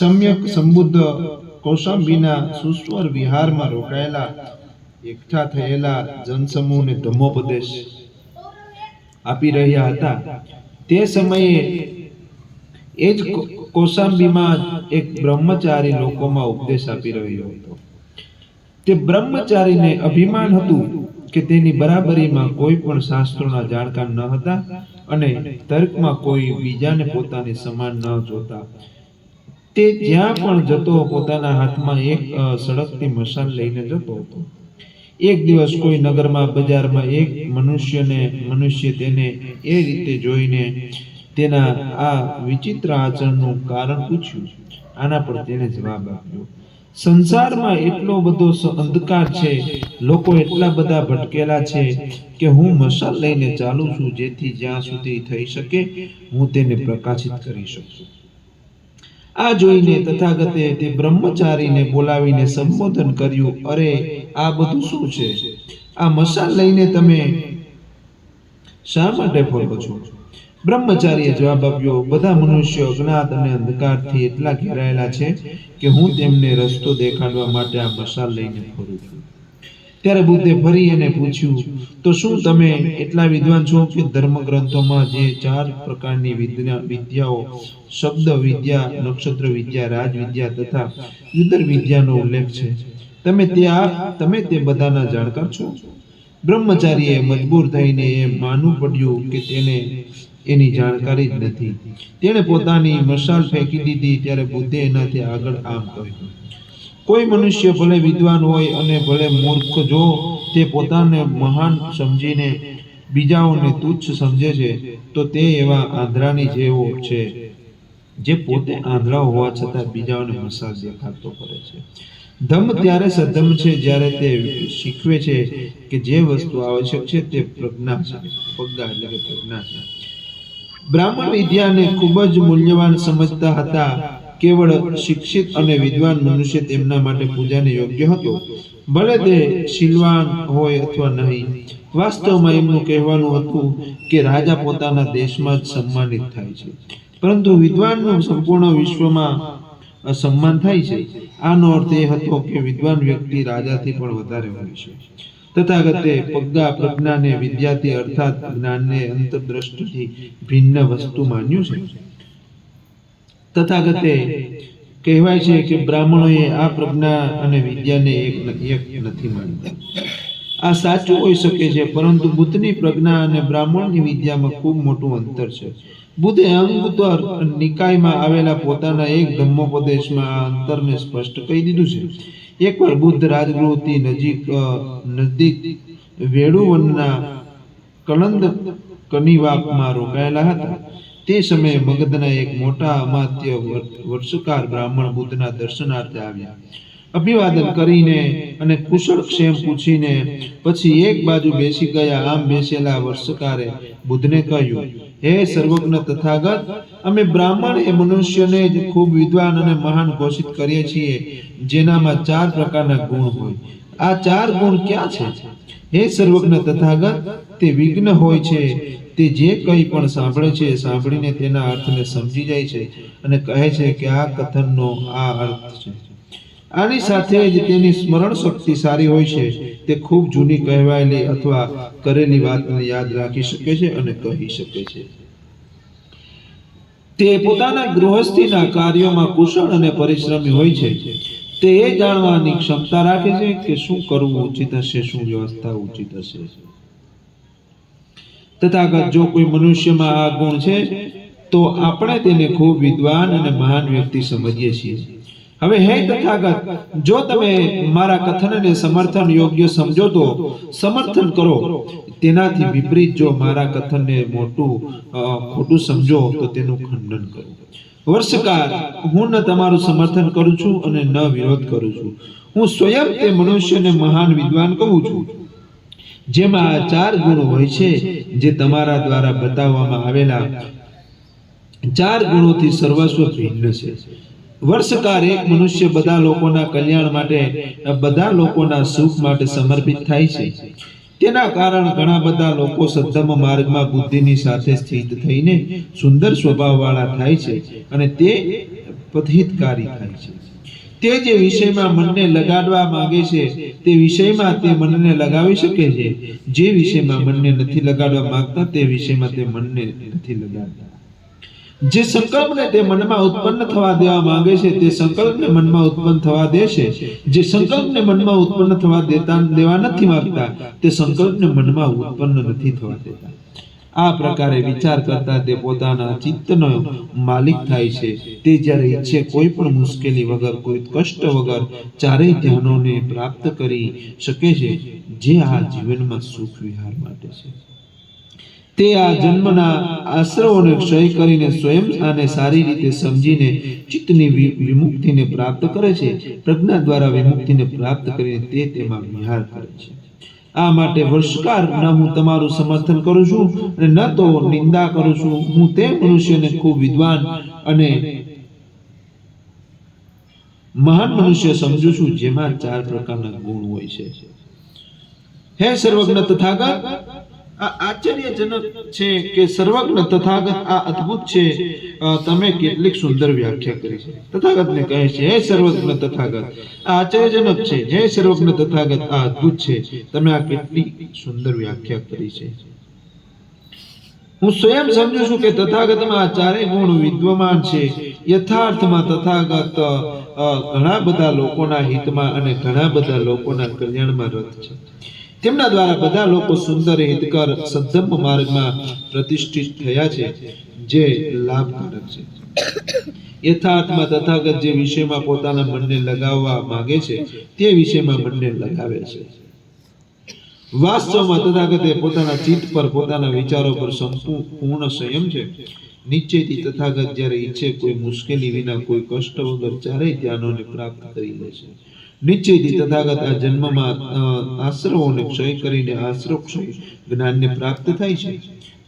સમ્યક સંબુદ્ધ કૌશાંબીના સુસ્વર વિહારમાં રોકાયેલા, એકઠા થયેલા જનસમૂહને ધમ્મોપદેશ આપી રહ્યા હતા. તે સમયે એ જ કો- એક બ્રહ્મચારી લોકોમાં ઉપદેશ આપી રહ્યો હતો. તે બ્રહ્મચારીને અભિમાન હતું કે તેની બરાબરીમાં કોઈ પણ શાસ્ત્રોના જાણકાર ન હતા અને તર્કમાં કોઈ બીજાને પોતાની સમાન ન જોતા. તે જ્યાં પણ જતો પોતાના હાથમાં એક સડકથી મશાલ લઈને જતો હતો. એક દિવસ કોઈ નગરમાં, બજારમાં એક મનુષ્યને, મનુષ્ય તેને એ રીતે જોઈને તેના આ વિચિત્ર આચરણનું કારણ પૂછ્યું. આના પર તેણે જવાબ આપ્યો, સંસારમાં એટલો બધો અંધકાર છે, લોકો એટલા બધા ભટકેલા છે કે હું મશાલ લઈને ચાલુ છું, જેથી જ્યાં સુધી થઈ શકે, હું તેને પ્રકાશિત કરી શકું. આ જોઈને તથાગતે તે બ્રહ્મચારીને બોલાવીને સંબોધન કર્યું, અરે, આ બધું શું છે? આ મશાલ લઈને તમે શા માટે ફરો છો? બ્રહ્મચારીએ જવાબ આપ્યો, બધા મનુષ્યો અજ્ઞાત અને અંધકારથી એટલા ઘેરાયેલા છે કે હું તેમને રસ્તો દેખાડવા માટે આ મશાલ લઈને ફરું છું. ત્યારે બુદ્ધે ફરી એને પૂછ્યું, તો શું તમે એટલા વિદ્વાન છો કે ધર્મગ્રંથોમાં જે ચાર પ્રકારની વિદ્યા, વિદ્યાઓ, શબ્દ વિદ્યા, નક્ષત્ર વિદ્યા, રાજ વિદ્યા તથા યુદ્ધ વિદ્યાનો ઉલ્લેખ છે? તમે તે આ, તમે તે બધાના જાણકાર છો? બ્રહ્મચારીએ મજબૂર થઈને એ માનવું પડ્યું કે તેને એની જાણકારી જ નથી. તેણે પોતાની મશાલ ફેંકી દીધી, ત્યારે બુદ્ધે એનાથી આગળ આમ કહ્યું કોઈ મનુષ્ય ભલે વિદ્વાન હોય અને ભલે મૂર્ખ જો, તે પોતાને મહાન સમજીને બીજાઓને તુચ્છ સમજે છે, તો તે એવા આંધળાની જેવો છે, જે પોતે આંધળા હોવા છતાં બીજાઓને મસાજ દેખાડતો કરે છે. ધમ ત્યારે સધમ છે જ્યારે તે શીખવે છે કે જે વસ્તુ આવશ્યક છે તે પ્રજ્ઞા છે, પ્રજ્ઞા એટલે કે પ્રજ્ઞા છે. બ્રાહ્મણ વિદ્યાને ખૂબ જ મૂલ્યવાન સમજતા હતા. કેવળ શિક્ષિત અને વિદ્વાન મનુષ્ય તેમના માટે પૂજાને યોગ્ય હતો. ભલે તે શિલવાન હોય અથવા નહીં, વાસ્તવમાં એમનું કહેવાનું હતું કે રાજા પોતાના દેશમાં જ સન્માનિત થાય છે. પરંતુ વિદ્વાનનું સંપૂર્ણ વિશ્વમાં સન્માન થાય છે. આનો અર્થ એ હતો કે વિદ્વાન વ્યક્તિ રાજાથી પણ વધારે હોય છે. તથાગતે પગા પ્રજ્ઞાને વિદ્યાથી અર્થાત જ્ઞાનને અંતરદ્રષ્ટિથી ભિન્ન વસ્તુ માન્યું છે. તથાગતે કહેવાય છે કે બ્રાહ્મણોએ આ પ્રજ્ઞા અને વિદ્યાને એક નથી માનતા આ સાચું હોઈ શકે છે, પરંતુ બુદ્ધની પ્રજ્ઞા અને બ્રાહ્મણની વિદ્યામાં ખૂબ મોટું અંતર છે. બુદ્ધે અંગુતર નિકાયમાં આવેલા પોતાના એક ધમ્મોપદેશમાં આ અંતરને સ્પષ્ટ કહી દીધું છે. એકવાર બુદ્ધ રાજગૃહથી નજીક નજીક વેણુવનના કલંદ કનિવાકમાં રોકાયેલા હતા. તે સમયે મગધના એક મોટા અમાત્ય વર્ષકાર બ્રાહ્મણ બુદ્ધના દર્શનાર્થે આવ્યા. અભિવાદન કરીને અને કુશળ ક્ષેમ પૂછીને પછી એક બાજુ બેસી ગયા આમ બેસેલા વર્ષકારે બુદ્ધને કહ્યું, હે સર્વજ્ઞ તથાગત, અમે બ્રાહ્મણ એ મનુષ્યને જ ખૂબ વિદ્વાન અને મહાન ઘોષિત કરીએ છીએ, જેનામાં ચાર પ્રકારના ગુણ હોય. આ ચાર ગુણ ક્યાં છે? હે સર્વજ્ઞ તથાગત, તે વિઘ્ન હોય છે. તે જે કંઈ પણ સાંભળે છે, સાંભળીને તેના અર્થને સમજી જાય છે અને કહે છે કે આ કથનનો આ અર્થ છે. આની સાથે જ તેની સ્મરણ શક્તિ સારી હોય છે. તે ખૂબ જૂની કહેવાયેલી અથવા કરેલી વાતને યાદ રાખી શકે છે અને કહી શકે છે. તે પોતાના ગૃહસ્થીના કાર્યોમાં કુશળ અને પરિશ્રમી હોય છે. તે એ જાણવાની ક્ષમતા રાખે છે કે શું કરવું ઉચિત હશે, શું વ્યવસ્થા ઉચિત હશે. તથાગત જો કોઈ મનુષ્યમાં આ ગુણ છે, તો આપણે તેને ખૂબ વિદ્વાન અને મહાન વ્યક્તિ સમજીએ છીએ. હવે હે તથાગત, જો તમે મારા કથનને સમર્થન યોગ્ય સમજો તો સમર્થન કરો. તેનાથી વિપરીત જો મારા કથનને મોટું ખોટું સમજો, તો તેનું ખંડન કરો. વર્ષકાર, હું ન તમારું સમર્થન કરું છું અને ન વિરોધ કરું છું. હું સ્વયં તે મનુષ્યને મહાન વિદ્વાન કહું છું. જેમાં આ ચાર ગુણો હોય છે જે તમારા દ્વારા બતાવવામાં આવેલા ચાર ગુણોથી સર્વસ્વ ભિન્ન છે. વર્ષકાર એક મનુષ્ય બધા લોકોના કલ્યાણ માટે, બધા લોકોના સુખ માટે સમર્પિત થાય છે. તેના કારણ ઘણા બધા લોકો સદ્ધમ માર્ગમાં બુદ્ધિની સાથે સ્થિત થઈને સુંદર સ્વભાવવાળા થાય છે અને તે પથિતકારી થાય છે. તે જે વિષયમાં મનને લગાડવા માંગે છે, તે વિષયમાં તે મનને લગાવી શકે છે. જે વિષયમાં મનને નથી લગાડવા માંગતા, તે વિષયમાં તે મનને નથી લગાડતા. જે સંકલ્પને તે મનમાં ઉત્પન્ન થવા દેવા માંગે છે, તે સંકલ્પને મનમાં ઉત્પન્ન થવા દેશે જે સંકલ્પને મનમાં ઉત્પન્ન થવા દેતા દેવા નથી માંગતા, તે સંકલ્પને મનમાં ઉત્પન્ન નથી થવા દેતા. આ પ્રકારે વિચાર કરતા તે પોતાના ચિત્તનો માલિક થાય છે. તે જ્યારે ઈચ્છે કોઈ પણ મુશ્કેલી વગર, કોઈ કષ્ટ વગર, ચારેય ધ્યાનોને પ્રાપ્ત કરી શકે છે, જે આ જીવનમાં સુખ વિહાર માટે છે. તે આ જન્મના આશ્રવોને ક્ષય કરીને સ્વયં આને સારી રીતે સમજીને ચિત્તની વિમુક્તિને પ્રાપ્ત કરે છે. પ્રજ્ઞા દ્વારા વિમુક્તિને પ્રાપ્ત કરીને તે તેમાં વિહાર કરે છે. આ માટે વર્ષકાર ન હું તમારું સમર્થન કરું છું અને ન તો નિંદા કરું છું. હું તે મનુષ્યને ખૂબ વિદ્વાન અને મહાન મનુષ્ય સમજુ છું, જેમાં ચાર પ્રકારના ગુણ હોય છે. હે સર્વજ્ઞ તથાગત આ આશ્ચર્યજનક છે કે સર્વજ્ઞ તથાગત આ અદ્ભુત છે. તમે કેટલીક સુંદર વ્યાખ્યા કરી છે. તથાગતને કહે છે, હે સર્વજ્ઞ તથાગત, આ આશ્ચર્યજનક છે. હે સર્વજ્ઞ તથાગત, આ અદ્ભુત છે. તમે આ કેટલી સુંદર વ્યાખ્યા કરી છે. હું સ્વયં સમજુ છું કે તથાગતમાં આ ચારેય ગુણ વિદ્યમાન છે. યથાર્થમાં તથાગત ઘણા બધા લોકોના હિતમાં અને ઘણા બધા લોકોના કલ્યાણમાં રથ છે. તેમના દ્વારા બધા લોકો સુંદર હિતકર સદ્ધર્મ માર્ગમાં પ્રતિષ્ઠિત થયા છે, જે લાભકારક છે. યથાર્થમાં તથાગત જે વિષયમાં પોતાના મનને લગાવવા માંગે છે, તે વિષયમાં મનને લગાવે છે. વાસ્તવમાં તથાગતે પોતાના ચિત્ત પર, પોતાના વિચારો પર સંપૂર્ણ સંયમ છે. નિશ્ચયથી તથાગત જ્યારે ઈચ્છે કોઈ મુશ્કેલી વિના, કોઈ કષ્ટ વગર ચારેય ધ્યાનોને પ્રાપ્ત કરી લે છે. નિશ્ચયથી તથાગત આ જન્મમાં આશ્રવોને ક્ષય કરીને આશ્રવ ક્ષય જ્ઞાનને પ્રાપ્ત થાય છે.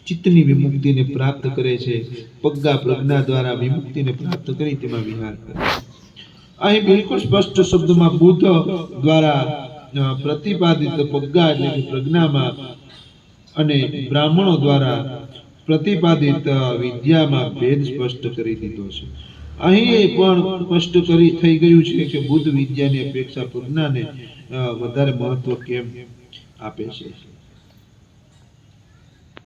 ચિત્તની વિમુક્તિને પ્રાપ્ત કરે છે. પગ્ગા પ્રજ્ઞા દ્વારા વિમુક્તિને પ્રાપ્ત કરી તેમાં વિહાર કરે અહીં બિલકુલ સ્પષ્ટ શબ્દમાં બુદ્ધ દ્વારા પ્રતિપાદિત પગ્ગા એટલે કે પ્રજ્ઞામાં અને બ્રાહ્મણો દ્વારા પ્રતિપાદિત વિદ્યામાં ભેદ સ્પષ્ટ કરી દીધો છે. અહીં પણ સ્પષ્ટ કરી થઈ ગયું છે કે બુદ્ધ વિદ્યાની અપેક્ષા પ્રજ્ઞાને વધારે મહત્વ કેમ આપે છે?